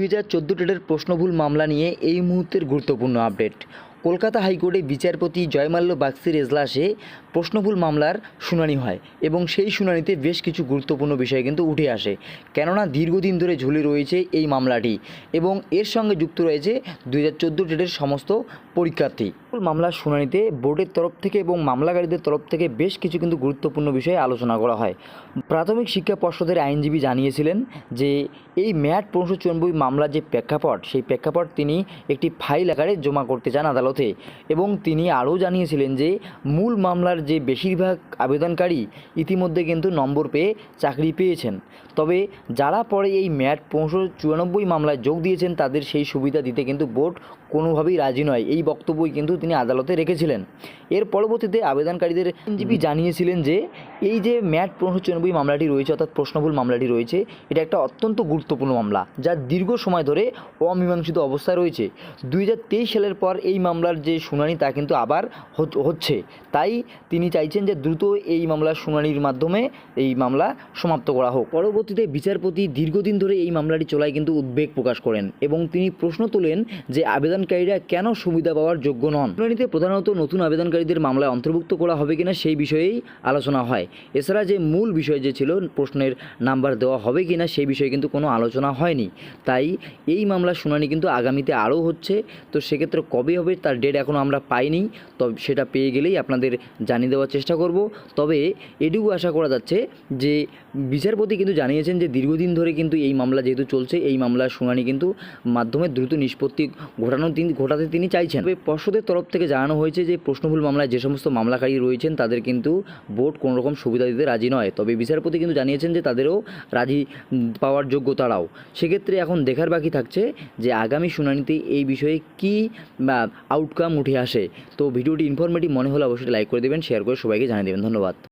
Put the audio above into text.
দুই হাজার চোদ্দ টেটের প্রশ্নভুল মামলা নিয়ে এই মুহূর্তের গুরুত্বপূর্ণ আপডেট। কলকাতা হাইকোর্টে বিচারপতি জয়মাল্য বাক্সির এজলাসে প্রশ্নভুল মামলার শুনানি হয় এবং সেই শুনানিতে বেশ কিছু গুরুত্বপূর্ণ বিষয় কিন্তু উঠে আসে। কেননা দীর্ঘদিন ধরে ঝুলে রয়েছে এই মামলাটি এবং এর সঙ্গে যুক্ত রয়েছে দু হাজার চোদ্দ টেটের সমস্ত পরীক্ষার্থী। মামলার শুনানিতে বোর্ডের তরফ থেকে এবং মামলাকারীদের তরফ থেকে বেশ কিছু কিন্তু গুরুত্বপূর্ণ বিষয়ে আলোচনা করা হয়। প্রাথমিক শিক্ষা পর্ষদের আইনজীবী জানিয়েছিলেন যে, এই ম্যাট পনেরোশো চুরানব্বই মামলার যে প্রেক্ষাপট, সেই প্রেক্ষাপট তিনি একটি ফাইল আকারে জমা করতে চান আদালতে এবং তিনি আরও জানিয়েছিলেন যে, মূল মামলার যে বেশিরভাগ আবেদনকারী ইতিমধ্যে কিন্তু নম্বর পেয়ে চাকরি পেয়েছেন। তবে যারা পরে এই ম্যাট পনেরোশো চুরানব্বই মামলায় যোগ দিয়েছেন, তাদের সেই সুবিধা দিতে কিন্তু বোর্ড কোনোভাবেই রাজি নয়। এই বক্তব্যই কিন্তু তিনি আদালতে রেখেছিলেন। এর পরবর্তীতে আবেদনকারীদের আইনজীবী জানিয়েছিলেন যে, এই যে ম্যাট পনেরোশো চুরানব্বই মামলাটি রয়েছে, অর্থাৎ প্রশ্নভুল মামলাটি রয়েছে, এটা একটা অত্যন্ত গুরুত্বপূর্ণ মামলা, যা দীর্ঘ সময় ধরে অমীমাংসিত অবস্থায় রয়েছে। দুই হাজার তেইশ সালের পর এই মামলার যে শুনানি, তা কিন্তু আবার হচ- হচ্ছে। তাই তিনি চাইছেন যে দ্রুত এই মামলার শুনানির মাধ্যমে এই মামলা সমাপ্ত করা হোক। পরবর্তীতে বিচারপতি দীর্ঘদিন ধরে এই মামলাটি চলায় কিন্তু উদ্বেগ প্রকাশ করেন এবং তিনি প্রশ্ন তোলেন যে, আবেদনকারীরা কেন সুবিধা পাওয়ার যোগ্য নন? শুনানিতে প্রধানত নতুন আবেদনকারীদের মামলায় অন্তর্ভুক্ত করা হবে কিনা সেই বিষয়েই আলোচনা হয়। এছাড়া যে মূল বিষয় যে ছিল, প্রশ্নের নাম্বার দেওয়া হবে কিনা সেই বিষয়ে কিন্তু কোনো আলোচনা হয়নি। তাই এই মামলার শুনানি কিন্তু আগামীতে আরও হচ্ছে। তো সেক্ষেত্রে কবে হবে তার ডেট এখনও আমরা পাইনি। তবে সেটা পেয়ে গেলেই আপনাদের জানিয়ে দেওয়ার চেষ্টা করব। তবে এটুকু আশা করা যাচ্ছে যে বিচারপতি কিন্তু জানিয়েছেন যে দীর্ঘদিন ধরে কিন্তু এই মামলা যেহেতু চলছে, এই মামলার শুনানি কিন্তু মাধ্যমে দ্রুত নিষ্পত্তি ঘটানো ঘটাতে তিনি চাইছেন। তবে পর্ষদের তরফ থেকে জানানো হয়েছে যে প্রশ্নভুল মামলায় যে সমস্ত মামলাকারী রয়েছেন, তাদের কিন্তু বোর্ড কোনো রকম সুবিধা দিতে রাজি নয়। তবে বিচারপতি কিন্তু জানিয়েছেন যে তাদেরও রাজি পাওয়ার যোগ্য তারাও। সেক্ষেত্রে এখন দেখার বাকি থাকছে যে আগামী শুনানিতে এই বিষয়ে কী আউটকাম উঠে আসে। তো ভিডিওটি ইনফরমেটিভ মনে হলে অবশ্যই লাইক করে দেবেন শেয়ার করে সবাইকে জানিয়ে দেবেন। ধন্যবাদ।